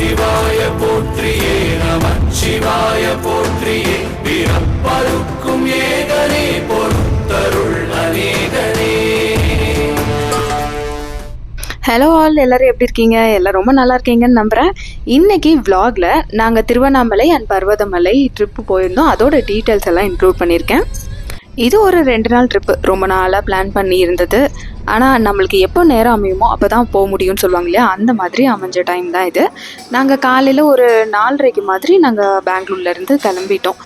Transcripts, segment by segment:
சிவாய போற்றியே நமச்சிவாய போற்றியே. பிறப்பருக்கும் ஏகனே பொறுத்தருள் அநேகனே. Hello all எல்லாரும் எப்படி இருக்கீங்க? எல்லாம் ரொம்ப நல்லா இருக்கீங்கன்னு நம்புகிறேன் இன்னைக்கு vlogல நாங்கள் திருவண்ணாமலை அண்ட் பர்வதமலை ட்ரிப்பு போயிருந்தோம். அதோட டீட்டெயில்ஸ் எல்லாம் இன்க்ளூட் பண்ணியிருக்கேன். இது ஒரு ரெண்டு நாள் ட்ரிப்பு ரொம்ப நாளாக பிளான் பண்ணி இருந்தது. ஆனால் நம்மளுக்கு எப்போ நேரம் அமையுமோ அப்போ தான் போக முடியும்னு சொல்லுவாங்க இல்லையா? அந்த மாதிரி அமைஞ்ச டைம் தான் இது. நாங்கள் காலையில் ஒரு நாலரைக்கு மாதிரி நாங்கள் பெங்களூர்லேருந்து கிளம்பிட்டோம்.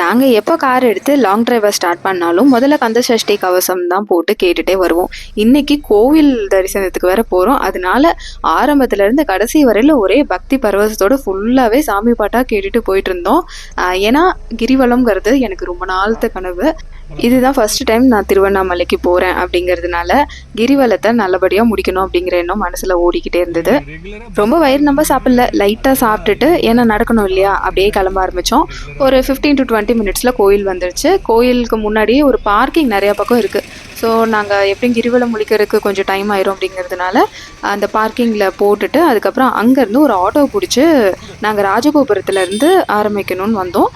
நாங்கள் எப்போ கார் எடுத்து லாங் டிரைவை ஸ்டார்ட் பண்ணாலும் முதல்ல கந்த சஷ்டி கவசம் தான் போட்டு கேட்டுகிட்டே வருவோம். இன்றைக்கி கோவில் தரிசனத்துக்கு வேற போகிறோம் அதனால ஆரம்பத்துலேருந்து கடைசி வரையில் ஒரே பக்தி பரவசத்தோடு ஃபுல்லாகவே சாமி பாட்டாக கேட்டுட்டு போயிட்டு இருந்தோம். ஏன்னா கிரிவலம்ங்கிறது எனக்கு ரொம்ப நாளத்து கனவு. இதுதான் ஃபஸ்ட் டைம் நான் திருவண்ணாமலைக்கு போகிறேன் அப்படிங்கிறதுனால கிரிவலத்தை நல்லபடியாக முடிக்கணும் அப்படிங்கிற எண்ணம் மனசில் ஓடிக்கிட்டே இருந்தது. ரொம்ப வயிறு நம்ம சாப்பிடல. லைட்டாக சாப்பிட்டுட்டு ஏன்னா நடக்கணும் இல்லையா? அப்படியே கிளம்ப ஆரம்பித்தோம் ஒரு ஃபிஃப்டீன் டு டுவெண்ட்டி மினிட்ஸில் கோயில் வந்துருச்சு. கோயிலுக்கு முன்னாடியே ஒரு பார்க்கிங் நிறையா பக்கம் இருக்குது ஸோ நாங்கள் எப்படியும் கிரிவலம் முடிக்கிறதுக்கு கொஞ்சம் டைம் ஆயிரும் அப்படிங்கிறதுனால அந்த பார்க்கிங்கில் போட்டுட்டு அதுக்கப்புறம் அங்கேருந்து ஒரு ஆட்டோ பிடிச்சி நாங்கள் ராஜகோபுரத்துலேருந்து ஆரம்பிக்கணும்னு வந்தோம்.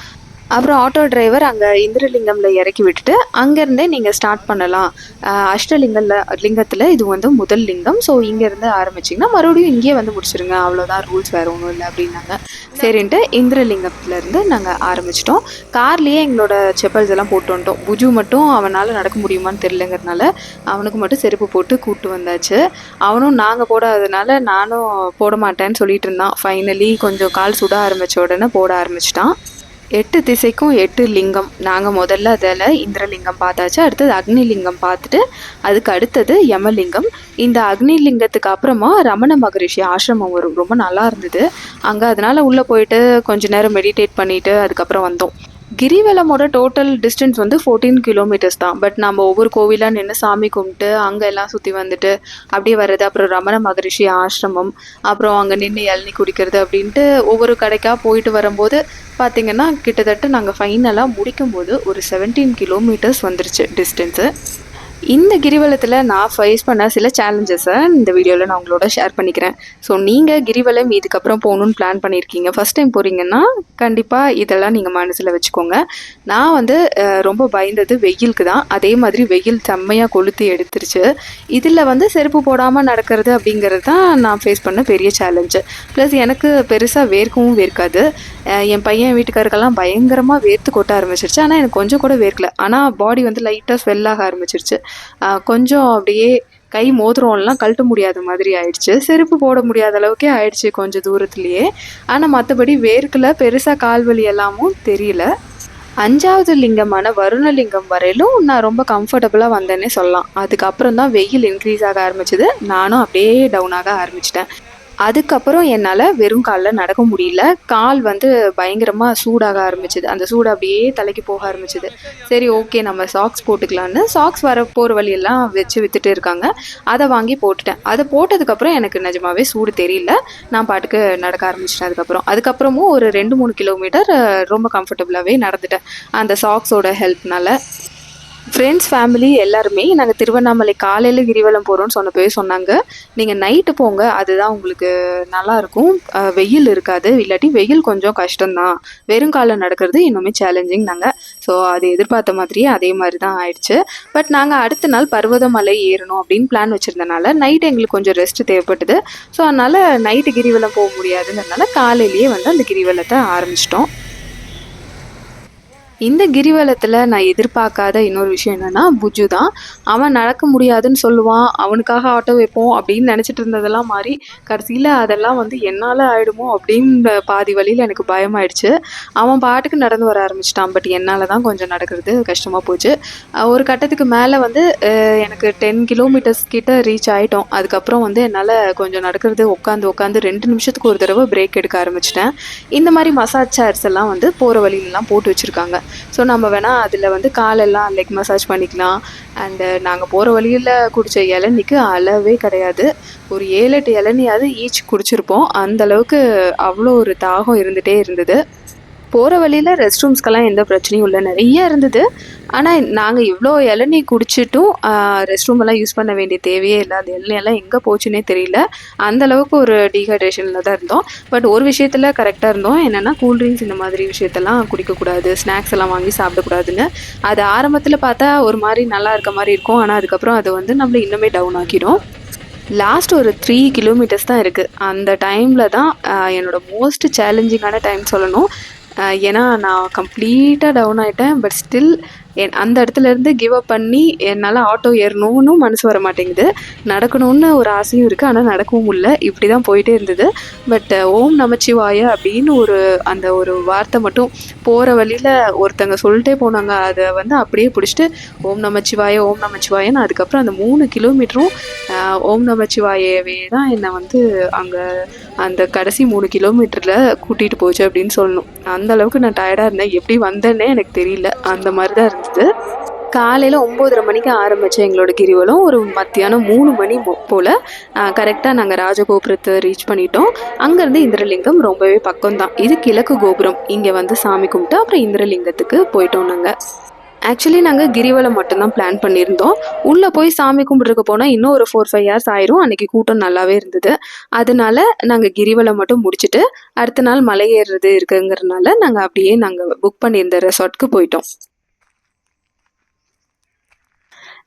அப்புறம் ஆட்டோ டிரைவர் அங்கே இந்திரலிங்கம்ல இறக்கி விட்டுட்டு அங்கேருந்தே நீங்கள் ஸ்டார்ட் பண்ணலாம். அஷ்டலிங்கல்ல லிங்கத்தில் இது வந்து முதல் லிங்கம். ஸோ இங்கேருந்து ஆரம்பிச்சிங்கன்னா மறுபடியும் இங்கேயே வந்து முடிச்சிருங்க. அவ்வளோதான் ரூல்ஸ் வேறு ஒன்றும் இல்லை அப்படின்னாங்க. சரின்ட்டு இந்திரலிங்கத்துலேருந்து நாங்கள் ஆரம்பிச்சிட்டோம். கார்லேயே எங்களோட செப்பல்ஸ் எல்லாம் போட்டு வந்துட்டோம். புஜு மட்டும் அவனால் நடக்க முடியுமான்னு தெரியலங்கிறதுனால அவனுக்கு மட்டும் செருப்பு போட்டு கூப்பிட்டு வந்தாச்சு. அவனும் நாங்கள் போடாததுனால நானும் போட மாட்டேன்னு சொல்லிட்டு இருந்தான். ஃபைனலி கொஞ்சம் கால் சுட ஆரம்பித்த உடனே போட ஆரம்பிச்சிட்டான். எட்டு திசைக்கும் எட்டு லிங்கம். நாங்கள் முதல்ல அதில் இந்திரலிங்கம் பார்த்தாச்சு அடுத்தது அக்னி லிங்கம் பார்த்துட்டு அதுக்கு அடுத்தது யமலிங்கம். இந்த அக்னி லிங்கத்துக்கு அப்புறமா ரமண மகரிஷி ஆசிரமம் வரும். ரொம்ப நல்லா இருந்தது. அங்கே அதனால உள்ளே போயிட்டு கொஞ்ச நேரம் மெடிடேட் பண்ணிவிட்டு அதுக்கப்புறம் வந்தோம். கிரிவலமோட டோட்டல் டிஸ்டன்ஸ் வந்து ஃபோர்டீன் கிலோமீட்டர்ஸ் தான். பட் நம்ம ஒவ்வொரு கோவிலாக நின்று சாமி கும்பிட்டு அங்கே எல்லாம் சுற்றி வந்துட்டு அப்படியே வர்றது அப்புறம் ரமண மகரிஷி ஆசிரமம் அப்புறம் அங்கே நின்று இளநி குடிக்கிறது அப்படின்ட்டு ஒவ்வொரு கடைக்காக போயிட்டு வரும்போது பார்த்திங்கன்னா கிட்டத்தட்ட நாங்கள் ஃபைனலாக முடிக்கும்போது ஒரு செவன்டீன் கிலோமீட்டர்ஸ் வந்துருச்சு டிஸ்டன்ஸு இந்த கிரிவலத்தில் நான் ஃபேஸ் பண்ண சில சேலஞ்சஸை இந்த வீடியோவில் நான் உங்களோட ஷேர் பண்ணிக்கிறேன். ஸோ நீங்கள் கிரிவலம் இதுக்கப்புறம் போகணுன்னு பிளான் பண்ணியிருக்கீங்க. ஃபஸ்ட் டைம் போகிறீங்கன்னா கண்டிப்பாக இதெல்லாம் நீங்கள் மனசில் வச்சுக்கோங்க. நான் வந்து ரொம்ப பயந்தது வெயிலுக்கு தான். அதே மாதிரி வெயில் செம்மையாக கொளுத்தி எடுத்துருச்சு. இதில் வந்து செருப்பு போடாமல் நடக்கிறது அப்படிங்கிறது தான் நான் ஃபேஸ் பண்ண பெரிய சேலஞ்சு ப்ளஸ் எனக்கு பெருசாக வேர்க்கவும் வேர்க்காது. என் பையன் வீட்டுக்காருக்கெல்லாம் பயங்கரமாக வேர்த்து கொட்ட ஆரம்பிச்சிருச்சு. ஆனால் எனக்கு கொஞ்சம் கூட வேர்க்கல. ஆனால் பாடி வந்து லைட்டாக ஸ்வெல்லாக ஆரம்பிச்சிருச்சு. கொஞ்சம் அப்படியே கை மோதிரம்லாம் கழட்ட முடியாத மாதிரி ஆயிடுச்சு. செருப்பு போட முடியாத அளவுக்கே ஆயிடுச்சு கொஞ்சம் தூரத்துலேயே. ஆனால் மற்றபடி வேர்க்கில் பெருசாக கால்வலி எல்லாமும் தெரியல. அஞ்சாவது லிங்கமான வருணலிங்கம் வரையிலும் நான் ரொம்ப கம்ஃபர்டபுளாக வந்தேன்னே சொல்லலாம். அதுக்கப்புறம் தான் வெயில் இன்க்ரீஸ் ஆக ஆரம்பிச்சது. நானும் அப்படியே டவுன் ஆக ஆரம்பிச்சிட்டேன். அதுக்கப்புறம் என்னால் வெறும் காலில் நடக்க முடியல. கால் வந்து பயங்கரமாக சூடாக ஆரம்பிச்சிது. அந்த சூடு அப்படியே தலைக்கு போக ஆரம்பிச்சது. சரி ஓகே நம்ம சாக்ஸ் போட்டுக்கலான்னு சாக்ஸ் வர போகிற வழியெல்லாம் வச்சு வித்துட்டு இருக்காங்க. அதை வாங்கி போட்டுட்டேன். அதை போட்டதுக்கப்புறம் எனக்கு நிஜமாவே சூடு தெரியல. நான் பாட்டுக்கு நடக்க ஆரம்பிச்சிட்டேன் அதுக்கப்புறம். அதுக்கப்புறமும் ஒரு ரெண்டு மூணு கிலோமீட்டர் ரொம்ப கம்ஃபர்டபுளாகவே நடந்துட்டேன். அந்த சாக்ஸோட ஹெல்ப்னால ஃப்ரெண்ட்ஸ் ஃபேமிலி எல்லாருமே நாங்கள் திருவண்ணாமலை காலையில் கிரிவலம் போகிறோம்னு சொன்னப்பவே சொன்னாங்க. நீங்கள் நைட்டு போங்க அதுதான் உங்களுக்கு நல்லாயிருக்கும் வெயில் இருக்காது. இல்லாட்டி வெயில் கொஞ்சம் கஷ்டம்தான். வெறும் நடக்கிறது இன்னுமே சேலஞ்சிங் நாங்கள் ஸோ அது எதிர்பார்த்த மாதிரியே அதே மாதிரி தான் ஆயிடுச்சு. பட் நாங்கள் அடுத்த நாள் பர்வதமலை ஏறணும் அப்படின்னு பிளான் வச்சுருந்தனால நைட் எங்களுக்கு கொஞ்சம் ரெஸ்ட் தேவைப்பட்டது. ஸோ அதனால் நைட்டு கிரிவலம் போக முடியாதுங்கிறதுனால காலையிலேயே வந்து அந்த கிரிவலத்தை ஆரம்பிச்சிட்டோம். இந்த கிரிவலத்தில் நான் எதிர்பார்க்காத இன்னொரு விஷயம் என்னென்னா புஜு தான். அவன் நடக்க முடியாதுன்னு சொல்லுவான். அவனுக்காக ஆட்டோ வைப்போம் அப்படின்னு நினச்சிட்டு இருந்ததெல்லாம் மாறி கடைசியில் அதெல்லாம் வந்து என்னால் ஆகிடுமோ அப்படின்னு பாதி வழியில் எனக்கு பயமாயிடுச்சு. அவன் பாட்டுக்கு நடந்து வர ஆரம்பிச்சிட்டான். பட் என்னால் தான் கொஞ்சம் நடக்கிறது கஷ்டமாக போச்சு. ஒரு கட்டத்துக்கு மேலே வந்து எனக்கு டென் கிலோமீட்டர்ஸ் கிட்ட ரீச் ஆகிட்டோம் அதுக்கப்புறம் வந்து என்னால் கொஞ்சம் நடக்கிறது உட்காந்து உட்காந்து ரெண்டு நிமிஷத்துக்கு ஒரு தடவை பிரேக் எடுக்க ஆரம்பிச்சிட்டேன். இந்த மாதிரி மசாஜ் சேர்ஸ் எல்லாம் வந்து போகிற வழியிலலாம் போட்டு வச்சுருக்காங்க. ஸோ நம்ம வேணால் அதில் வந்து காலெல்லாம் லெக் மசாஜ் பண்ணிக்கலாம். அண்டு uh, நாங்கள் போகிற வழியில் குடித்த இளநிக்கு அளவே கிடையாது. ஒரு ஏழு எட்டு இளநியாவது ஈச் குடிச்சிருப்போம். அந்த அளவுக்கு அவ்வளோ ஒரு தாகம் இருந்துகிட்டே இருந்தது. போகிற வழியில் ரெஸ்ட் ரூம்ஸ்க்கெல்லாம் எந்த பிரச்சனையும் இல்லை. நிறைய இருந்தது. ஆனால் நாங்கள் இவ்வளோ இளநீ குடிச்சிட்டும் ரெஸ்ட் ரூம் எல்லாம் யூஸ் பண்ண வேண்டிய தேவையே இல்லை. அது இளநீ எங்கே போச்சுன்னே தெரியல. அந்த அளவுக்கு ஒரு டீஹைட்ரேஷனில் தான் இருந்தோம். பட் ஒரு விஷயத்தில் கரெக்டாக இருந்தோம். என்னென்னா கூல்ட்ரிங்க்ஸ் இந்த மாதிரி விஷயத்தெல்லாம் குடிக்கக்கூடாது. ஸ்நாக்ஸ் எல்லாம் வாங்கி சாப்பிடக்கூடாதுன்னு. அது ஆரம்பத்தில் பார்த்தா ஒரு மாதிரி நல்லா இருக்க மாதிரி இருக்கும். ஆனால் அதுக்கப்புறம் அது வந்து நம்மளை இன்னுமே டவுன் ஆக்கிடும். லாஸ்ட் ஒரு த்ரீ கிலோமீட்டர்ஸ் தான் இருக்குது அந்த டைமில் தான் என்னோடய என்னோட மோஸ்ட் சேலஞ்சிங்கான டைம் சொல்லணும். ஏன்னா நான் கம்ப்ளீட்டாக டவுன் ஆகிட்டேன் பட் ஸ்டில் என் அந்த இடத்துல இருந்து கிவ் அப் பண்ணி என்னால் ஆட்டோ ஏறணும்னு மனசு வர மாட்டேங்குது. நடக்கணும்னு ஒரு ஆசையும் இருக்குது ஆனால் நடக்கவும் இல்லை. இப்படி தான் போயிட்டே இருந்தது. பட் ஓம் நமச்சிவாய அப்படின்னு ஒரு அந்த ஒரு வார்த்தை மட்டும் போகிற வழியில் ஒருத்தங்க சொல்லிட்டே போனாங்க. அதை வந்து அப்படியே பிடிச்சிட்டு ஓம் நமச்சிவாய ஓம் நமச்சிவாயன்னு அதுக்கப்புறம் அந்த மூணு கிலோமீட்டரும் ஓம் நமச்சிவாயவே தான் என்னை வந்து அங்கே அந்த கடைசி மூணு கிலோமீட்டரில் கூட்டிகிட்டு போச்சு அப்படின்னு சொல்லணும். அந்த அளவுக்கு நான் டயர்டாக இருந்தேன். எப்படி வந்தேன்னே எனக்கு தெரியல. அந்த மாதிரி தான் இருந்தது காலையில் ஒம்போதரை மணிக்கு ஆரம்பித்த எங்களோட கிரிவலம் ஒரு மத்தியானம் மூணு மணி போல் கரெக்டாக நாங்கள் ராஜகோபுரத்தை ரீச் பண்ணிட்டோம். அங்கேருந்து இந்திரலிங்கம் ரொம்பவே பக்கம் தான் இது கிழக்கு கோபுரம். இங்கே வந்து சாமி கும்பிட்டு அப்புறம் இந்திரலிங்கத்துக்கு போயிட்டோம் நாங்கள் ஆக்சுவலி நாங்கள் கிரிவலம் மட்டும்தான் பிளான் பண்ணியிருந்தோம். உள்ளே போய் சாமி கும்பிட்றதுக்கு போனால் இன்னும் ஒரு ஃபோர் ஃபைவ் ஹவர்ஸ் ஆயிரும். அன்னைக்கு கூட்டம் நல்லாவே இருந்தது. அதனால நாங்கள் கிரிவலம் மட்டும் முடிச்சுட்டு அடுத்த நாள் மலை ஏறுறது இருக்குங்கிறதுனால நாங்கள் அப்படியே நாங்கள் புக் பண்ணியிருந்த ரெசார்ட்க்கு போயிட்டோம்.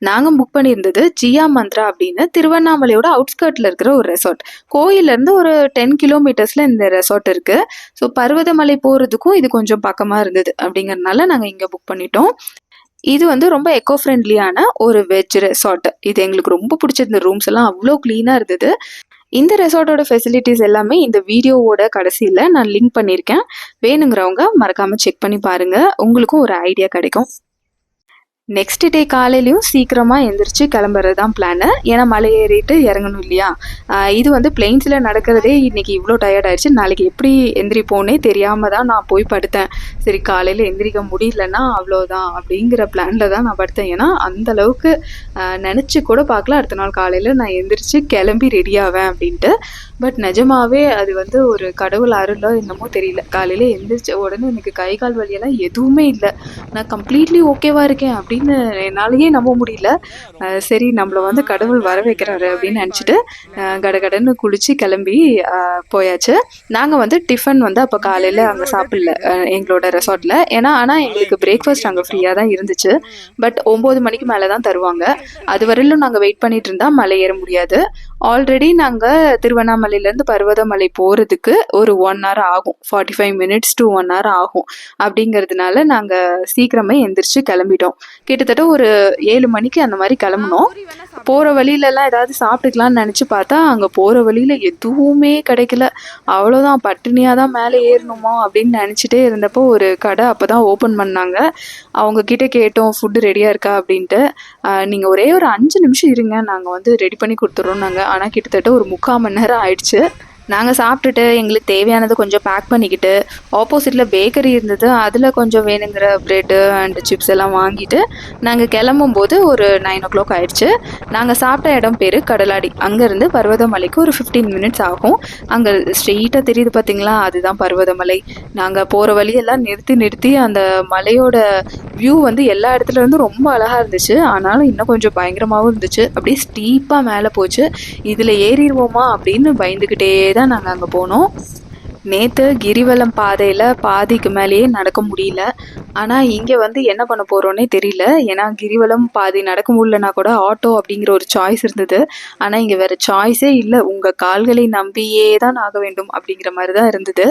நாங்கள் புக் பண்ணியிருந்தது ஜியா மந்த்ரா அப்படின்னு திருவண்ணாமலையோட அவுட்ஸ்கர்ட்டில் இருக்கிற ஒரு ரெசார்ட் கோயிலேருந்து ஒரு டென் கிலோமீட்டர்ஸில் இந்த ரெசார்ட் இருக்குது ஸோ பர்வதமலை போகிறதுக்கும் இது கொஞ்சம் பக்கமாக இருந்தது அப்படிங்கறதுனால நாங்கள் இங்கே புக் பண்ணிட்டோம். இது வந்து ரொம்ப எக்கோ ஃப்ரெண்ட்லியான ஒரு வெஜ் ரெசார்ட் இது எங்களுக்கு ரொம்ப பிடிச்சிருந்த ரூம்ஸ் எல்லாம் அவ்வளோ க்ளீனாக இருந்தது. இந்த ரெசார்ட்டோட ஃபெசிலிட்டிஸ் எல்லாமே இந்த வீடியோவோட கடைசியில் நான் லிங்க் பண்ணியிருக்கேன். வேணுங்கிறவங்க மறக்காமல் செக் பண்ணி பாருங்கள் உங்களுக்கும் ஒரு ஐடியா கிடைக்கும். நெக்ஸ்ட் டே காலையிலையும் சீக்கிரமாக எந்திரிச்சு கிளம்புறது தான் பிளானு ஏன்னா மலை ஏறிட்டு இறங்கணும் இல்லையா? இது வந்து பிளெயின்ஸில் நடக்கிறதே இன்றைக்கி இவ்வளோ டயர்ட் ஆயிடுச்சு. நாளைக்கு எப்படி எந்திரிப்போன்னே தெரியாமல் தான் நான் போய் படுத்தேன். சரி காலையில் எந்திரிக்க முடியலன்னா அவ்வளோதான் அப்படிங்கிற பிளானில் தான் நான் படுத்தேன். ஏன்னா அந்த அளவுக்கு நினச்சி கூட பார்க்கல. அடுத்த நாள் காலையில் நான் எந்திரிச்சு கிளம்பி ரெடி ஆவேன் அப்படின்ட்டு. பட் நிஜமாவே அது வந்து ஒரு கடவுள் அருளோ என்னமோ தெரியல. காலையில் எந்திரிச்ச உடனே எனக்கு கை கால் வலியெல்லாம் எதுவுமே இல்லை. நான் கம்ப்ளீட்லி ஓகேவாக இருக்கேன். அப்படின்னு என்னாலேயே நம்ப முடியல. சரி நம்மளை வந்து கடவுள் வர வைக்கிறாரு அப்படின்னு நினச்சிட்டு கடகடன்னு குளிச்சு கிளம்பி போயாச்சு. நாங்கள் வந்து டிஃபன் வந்து அப்போ காலையில் அங்கே சாப்பிடல எங்களோட ரெசார்ட்டில் ஏன்னா ஆனால் எங்களுக்கு பிரேக்ஃபாஸ்ட் அங்கே ஃப்ரீயாக தான் இருந்துச்சு. பட் ஒம்பது மணிக்கு மேலே தான் தருவாங்க. அது வரையிலும் நாங்கள் வெயிட் பண்ணிட்டு இருந்தால் மலை ஏற முடியாது. ஆல்ரெடி நாங்கள் திருவண்ணாமலையிலேருந்து பர்வதமலை போகிறதுக்கு ஒரு ஒன் ஹவர் ஆகும். Forty five minutes to one hour ஆகும். அப்படிங்கிறதுனால நாங்கள் சீக்கிரமே எந்திரிச்சு கிளம்பிட்டோம். கிட்டத்தட்ட ஒரு ஏழு மணிக்கு அந்த மாதிரி கிளம்புனோம். போகிற வழியிலலாம் ஏதாவது சாப்பிட்டுக்கலாம்னு நினச்சி பார்த்தா அங்கே போகிற வழியில் எதுவுமே கிடைக்கல. அவ்வளோதான் பட்டினியாக தான் மேலே ஏறணுமா அப்படின்னு நினச்சிட்டே இருந்தப்போ ஒரு கடை அப்போ தான் ஓப்பன் பண்ணாங்க. அவங்க கிட்ட கேட்டோம் ஃபுட்டு ரெடியாக இருக்கா? அப்படின்ட்டு. நீங்கள் ஒரே ஒரு அஞ்சு நிமிஷம் இருங்க நாங்கள் வந்து ரெடி பண்ணி கொடுத்துட்றோம் நாங்கள் ஆனால் கிட்டத்தட்ட ஒரு முக்கால் மணி நேரம் ஆயிடுச்சு. நாங்கள் சாப்பிட்டுட்டு எங்களுக்கு தேவையானதை கொஞ்சம் பேக் பண்ணிக்கிட்டு ஆப்போசிட்டில் பேக்கரி இருந்தது. அதில் கொஞ்சம் வேணுங்கிற ப்ரெட்டு அண்ட் சிப்ஸ் எல்லாம் வாங்கிட்டு நாங்கள் கிளம்பும்போது ஒரு நைன் ஓ கிளாக் ஆயிடுச்சு. நாங்கள் சாப்பிட்ட இடம் பேர் கடலாடி. அங்கேருந்து பர்வதமலைக்கு ஒரு ஃபிஃப்டீன் மினிட்ஸ் ஆகும். அங்கே ஸ்ட்ரெயிட்டாக தெரியுது பார்த்தீங்களா அதுதான் பர்வதமலை. நாங்கள் போகிற வழியெல்லாம் நிறுத்தி நிறுத்தி அந்த மலையோட வியூ வந்து எல்லா இடத்துல இருந்து ரொம்ப அழகாக இருந்துச்சு. ஆனாலும் இன்னும் கொஞ்சம் பயங்கரமாகவும் இருந்துச்சு. அப்படியே ஸ்டீப்பாக மேலே போச்சு. இதில் ஏறிடுவோமா அப்படின்னு பயந்துக்கிட்டே தான் நாங்கள் அங்கே போனோம். நேற்று கிரிவலம் பாதையில் பாதிக்கு மேலேயே நடக்க முடியல. ஆனால் இங்கே வந்து என்ன பண்ண போகிறோன்னே தெரியல. ஏன்னா கிரிவலம் பாதி நடக்க முடியலனா கூட ஆட்டோ அப்படிங்கிற ஒரு சாய்ஸ் இருந்தது. ஆனால் இங்கே வேறு சாய்ஸே இல்லை. உங்கள் கால்களை நம்பியே தான் ஆக வேண்டும் அப்படிங்கிற மாதிரி தான் இருந்தது.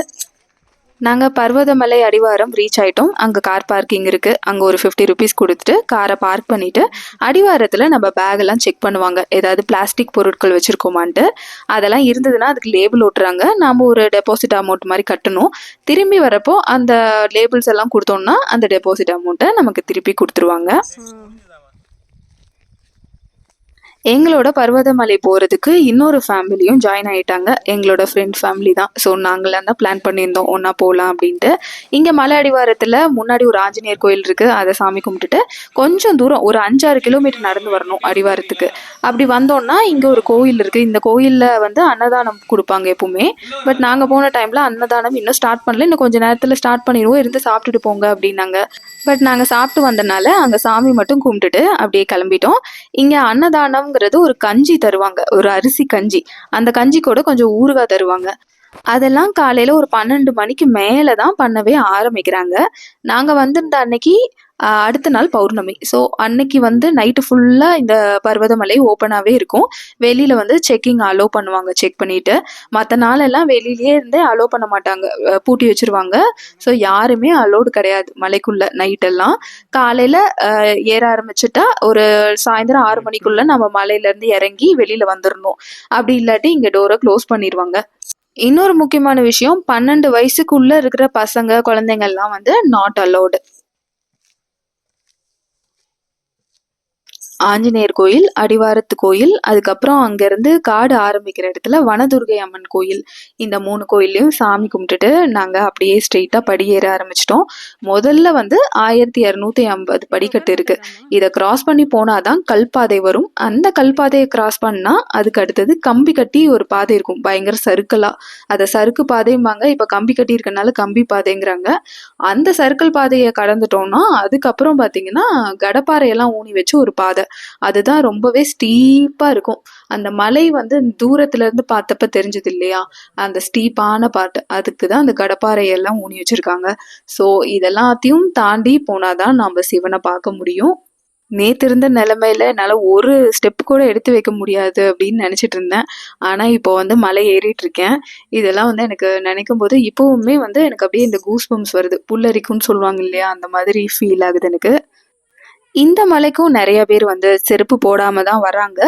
நாங்கள் பர்வதமலை அடிவாரம் ரீச் ஆயிட்டோம். அங்கே கார் பார்க்கிங் இருக்குது அங்கே ஒரு ஃபிஃப்டி ருபீஸ் கொடுத்துட்டு காரை பார்க் பண்ணிவிட்டு அடிவாரத்தில் நம்ம பேகெல்லாம் எல்லாம் செக் பண்ணுவாங்க. ஏதாவது பிளாஸ்டிக் பொருட்கள் வச்சுருக்கோமான்ட்டு. அதெல்லாம் இருந்ததுன்னா அதுக்கு லேபிள் ஓட்டுறாங்க நாம் ஒரு டெபாசிட் அமௌண்ட் மாதிரி கட்டணும். திரும்பி வரப்போ அந்த லேபிள்ஸ் எல்லாம் கொடுத்தோம்னா அந்த டெபாசிட் அமௌண்ட்டை நமக்கு திருப்பி கொடுத்துருவாங்க. எங்களோட பர்வதமலை போகிறதுக்கு இன்னொரு ஃபேமிலியும் ஜாயின் ஆகிட்டாங்க எங்களோட ஃப்ரெண்ட் ஃபேமிலி தான். ஸோ நாங்களாம் தான் பிளான் பண்ணியிருந்தோம். ஒன்றா போகலாம் அப்படின்ட்டு. இங்கே மலை அடிவாரத்தில் முன்னாடி ஒரு ஆஞ்சநேயர் கோயில் இருக்குது அதை சாமி கும்பிட்டுட்டு கொஞ்சம் தூரம் ஒரு அஞ்சாறு கிலோமீட்டர் நடந்து வரணும் அடிவாரத்துக்கு. அப்படி வந்தோம்னா இங்கே ஒரு கோயில் இருக்குது இந்த கோயிலில் வந்து அன்னதானம் கொடுப்பாங்க எப்பவுமே. பட் நாங்கள் போன டைமில் அன்னதானம் இன்னும் ஸ்டார்ட் பண்ணல. இன்னும் கொஞ்சம் நேரத்தில் ஸ்டார்ட் பண்ணிடுவோம். இருந்து சாப்பிட்டுட்டு போங்க அப்படின்னாங்க. பட் நாங்கள் சாப்பிட்டு வந்தனால அங்கே சாமி மட்டும் கும்பிட்டுட்டு அப்படியே கிளம்பிட்டோம். இங்கே அன்னதானம் அன்னதானம்ங்கிறது ஒரு கஞ்சி தருவாங்க. ஒரு அரிசி கஞ்சி. அந்த கஞ்சி கூட கொஞ்சம் ஊறுகாய் தருவாங்க. அதெல்லாம் காலையில் ஒரு பன்னெண்டு மணிக்கு மேலே தான் பண்ணவே ஆரம்பிக்கிறாங்க. நாங்கள் வந்திருந்த அன்னைக்கு அடுத்த நாள் பௌர்ணமி. ஸோ அன்னைக்கு வந்து நைட்டு ஃபுல்லாக இந்த பர்வதமலை ஓப்பனாகவே இருக்கும். வெளியில் வந்து செக்கிங் அலோவ் பண்ணுவாங்க செக் பண்ணிட்டு. மற்ற நாளெல்லாம் வெளியிலேயே இருந்தே அலோவ் பண்ண மாட்டாங்க. பூட்டி வச்சிருவாங்க. ஸோ யாருமே அலோடு கிடையாது மலைக்குள்ள நைட்டெல்லாம் காலையில் ஏற ஆரம்பிச்சுட்டா ஒரு சாயந்தரம் ஆறு மணிக்குள்ள நம்ம மலையிலேருந்து இறங்கி வெளியில் வந்துடணும் அப்படி இல்லாட்டி இங்கே டோரை க்ளோஸ் பண்ணிடுவாங்க இன்னொரு முக்கியமான விஷயம் பன்னெண்டு வயசுக்குள்ளே இருக்கிற பசங்க குழந்தைங்கள்லாம் வந்து நாட் அலோடு ஆஞ்சநேயர் கோயில் அடிவாரத்து கோயில் அதுக்கப்புறம் அங்கேருந்து காடு ஆரம்பிக்கிற இடத்துல வனதுர்கை அம்மன் கோயில். இந்த மூணு கோயில்லையும் சாமி கும்பிட்டுட்டு நாங்கள் அப்படியே ஸ்ட்ரெயிட்டாக படியேற ஆரம்பிச்சிட்டோம். முதல்ல வந்து ஆயிரத்தி இரநூத்தி ஐம்பது படிக்கட்டு இருக்குது இதை கிராஸ் பண்ணி போனால் தான் கல்பாதை வரும். அந்த கல்பாதையை கிராஸ் பண்ணால் அதுக்கு அடுத்தது கம்பி கட்டி ஒரு பாதை இருக்கும். பயங்கர சறுக்கலாக அதை சறுக்கு பாதைம்பாங்க. இப்போ கம்பி கட்டி இருக்கனால கம்பி பாதைங்கிறாங்க. அந்த சர்க்கிள் பாதையை கடந்துட்டோம்னா அதுக்கப்புறம் பார்த்தீங்கன்னா கடப்பாறையெல்லாம் ஊனி வச்சு ஒரு பாதை. அதுதான் ரொம்பவே ஸ்டீப்பாக இருக்கும். அந்த மலை வந்து தூரத்துல இருந்து பார்த்தப்ப தெரிஞ்சது இல்லையா? அந்த ஸ்டீப்பான பாட்டு. அதுக்கு தான் அந்த கடப்பாறையெல்லாம் ஊனி வச்சிருக்காங்க. ஸோ இதெல்லாத்தையும் தாண்டி போனாதான் நம்ம சிவனை பார்க்க முடியும். நேத்து இருந்த நிலைமையில என்னால் ஒரு ஸ்டெப் கூட எடுத்து வைக்க முடியாது அப்படின்னு நினச்சிட்டு இருந்தேன். ஆனால் இப்போ வந்து மலை ஏறிட்டு இருக்கேன். இதெல்லாம் வந்து எனக்கு நினைக்கும் போது இப்போவுமே வந்து எனக்கு அப்படியே இந்த கூஸ் பம்ப்ஸ் வருது. புல்லரிக்கும்னு சொல்லுவாங்க இல்லையா? அந்த மாதிரி ஃபீல் ஆகுது எனக்கு. இந்த மலைக்கும் நிறைய பேர் வந்து செருப்பு போடாமல் தான் வர்றாங்க.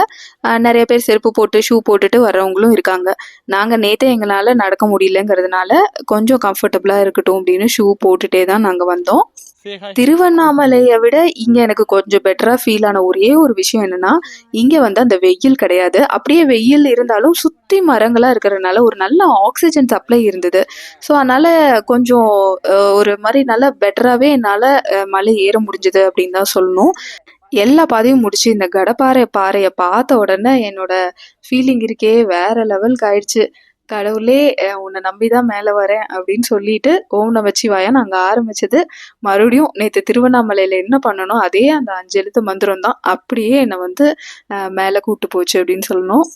நிறைய பேர் செருப்பு போட்டு ஷூ போட்டுட்டு வர்றவங்களும் இருக்காங்க. நாங்கள் நேற்று எங்களால் நடக்க முடியலங்கிறதுனால கொஞ்சம் கம்ஃபர்டபுளாக இருக்கட்டும் அப்படின்னு ஷூ போட்டுட்டே தான் நாங்கள் வந்தோம். திருவண்ணாமலையை விட இங்கே எனக்கு கொஞ்சம் பெட்டராக ஃபீல் ஆன ஒரே ஒரு விஷயம் என்னென்னா இங்கே வந்து அந்த வெயில் கிடையாது. அப்படியே வெயில் இருந்தாலும் சுற்றி மரங்களாக இருக்கிறதுனால ஒரு நல்ல ஆக்சிஜன் சப்ளை இருந்தது. ஸோ அதனால கொஞ்சம் ஒரு மாதிரி நல்லா பெட்டராகவே என்னால் மலை ஏற முடிஞ்சது அப்படின்னு தான் சொல்லணும். எல்லா பாதையும் முடிச்சு இந்த கடப்பாறை பாறையை பார்த்த உடனே என்னோட ஃபீலிங் இருக்கே வேற லெவலுக்கு ஆயிடுச்சு. கடவுளே உன்னை நம்பி தான் மேலே வரேன் அப்படின்னு சொல்லிட்டு ஓம் நமச்சிவாயா நாங்கள் ஆரம்பிச்சது. மறுபடியும் நேற்று திருவண்ணாமலையில் என்ன பண்ணனோ அதே அந்த அஞ்சு எழுத்து மந்திரம் தான் அப்படியே என்னை வந்து மேலே கூட்டு போச்சு அப்படின்னு சொல்லணும்.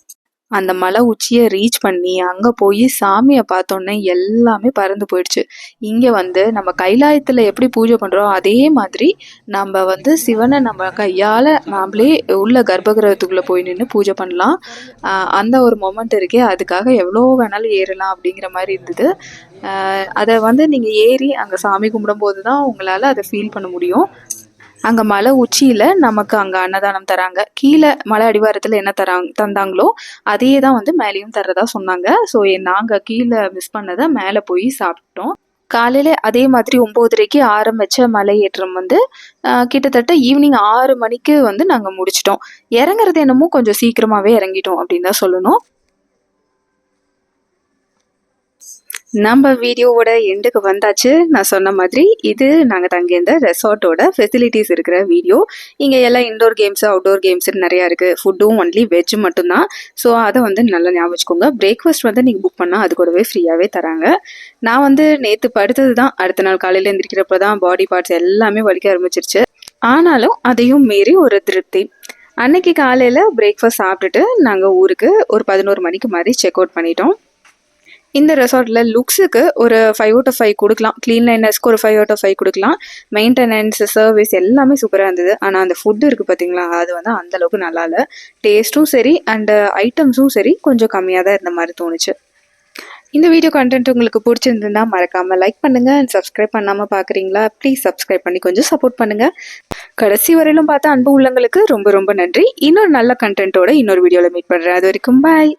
அந்த மலை உச்சியை ரீச் பண்ணி அங்கே போய் சாமியை பார்த்தோன்னே எல்லாமே பறந்து போயிடுச்சு. இங்கே வந்து நம்ம கைலாயத்தில் எப்படி பூஜை பண்ணுறோம் அதே மாதிரி நம்ம வந்து சிவனை நம்ம கையால் நாமளே உள்ள கர்ப்பகிரகத்துக்குள்ளே போய் நின்று பூஜை பண்ணலாம். அந்த ஒரு மொமெண்ட் இருக்கே அதுக்காக எவ்வளோ வேணாலும் ஏறலாம் அப்படிங்கிற மாதிரி இருந்தது. அதை வந்து நீங்கள் ஏறி அங்கே சாமி கும்பிடும்போது தான் உங்களால் அதை ஃபீல் பண்ண முடியும். அங்கே மலை உச்சியில் நமக்கு அங்கே அன்னதானம் தராங்க. கீழே மலை அடிவாரத்தில் என்ன தராங்க தந்தாங்களோ அதையே தான் வந்து மேலேயும் தர்றதா சொன்னாங்க. ஸோ நாங்கள் கீழே மிஸ் பண்ணதை மேலே போய் சாப்பிட்டோம். காலையில் அதே மாதிரி ஒம்போதரைக்கு ஆரம்பித்த மலை ஏற்றம் வந்து கிட்டத்தட்ட ஈவினிங் ஆறு மணிக்கு வந்து நாங்கள் முடிச்சிட்டோம். இறங்குறது என்னமோ கொஞ்சம் சீக்கிரமாகவே இறங்கிட்டோம் அப்படின்னு தான் சொல்லணும். நம்ம வீடியோவோட எண்டுக்கு வந்தாச்சு. நான் சொன்ன மாதிரி இது நாங்கள் தங்கியிருந்த ரெசார்ட்டோட ஃபெசிலிட்டிஸ் இருக்கிற வீடியோ. இங்கே எல்லாம் இண்டோர் கேம்ஸு அவுட்டோர் கேம்ஸ் நிறையா இருக்குது ஃபுட்டும் ஒன்லி வெஜ் மட்டும்தான். ஸோ அதை வந்து நல்லா ஞாபகம் வச்சுக்கோங்க. பிரேக்ஃபாஸ்ட் வந்து நீங்கள் புக் பண்ணால் அது கூடவே ஃப்ரீயாகவே தராங்க. நான் வந்து நேற்று படுத்தது தான் அடுத்த நாள் காலையில் எந்திரிக்கிறப்ப தான் பாடி பார்ட்ஸ் எல்லாமே வலிக்க ஆரம்பிச்சிருச்சு. ஆனாலும் அதையும் மீறி ஒரு திருப்தி. அன்னைக்கு காலையில் பிரேக்ஃபாஸ்ட் சாப்பிட்டுட்டு நாங்கள் ஊருக்கு ஒரு பதினோரு மணிக்கு மாதிரி செக் அவுட் பண்ணிட்டோம். இந்த ரெசார்ட்டில் லுக்ஸுக்கு ஒரு ஃபைவ் அவுட் ஆஃப் ஃபைவ் கொடுக்கலாம். க்ளீன்லைனஸ்க்கு ஒரு ஃபைவ் அவுட் ஆஃப் ஃபைவ் கொடுக்கலாம். மெயின்டெனன்ஸ் சர்வீஸ் எல்லாமே சூப்பராக இருந்தது. ஆனால் அந்த ஃபுட்டு இருக்குது பார்த்தீங்களா அது வந்து அந்த அளவுக்கு நல்லா இல்லை. டேஸ்ட்டும் சரி அண்டு ஐட்டம்ஸும் சரி கொஞ்சம் கம்மியாக தான் இருந்த மாதிரி தோணுச்சு. இந்த வீடியோ கண்டென்ட் உங்களுக்கு பிடிச்சிருந்ததுன்னா மறக்காமல் லைக் பண்ணுங்கள் அண்ட் சப்ஸ்கிரைப் பண்ணாமல் பார்க்குறீங்களா ப்ளீஸ் சப்ஸ்கிரைப் பண்ணி கொஞ்சம் சப்போர்ட் பண்ணுங்கள் கடைசி வரையிலும் பார்த்தா அன்பு உள்ளங்களுக்கு ரொம்ப ரொம்ப நன்றி. இன்னொரு நல்ல கண்டென்ட்டோட இன்னொரு வீடியோவில் மீட் பண்ணுறேன் அது வரைக்கும் பாய்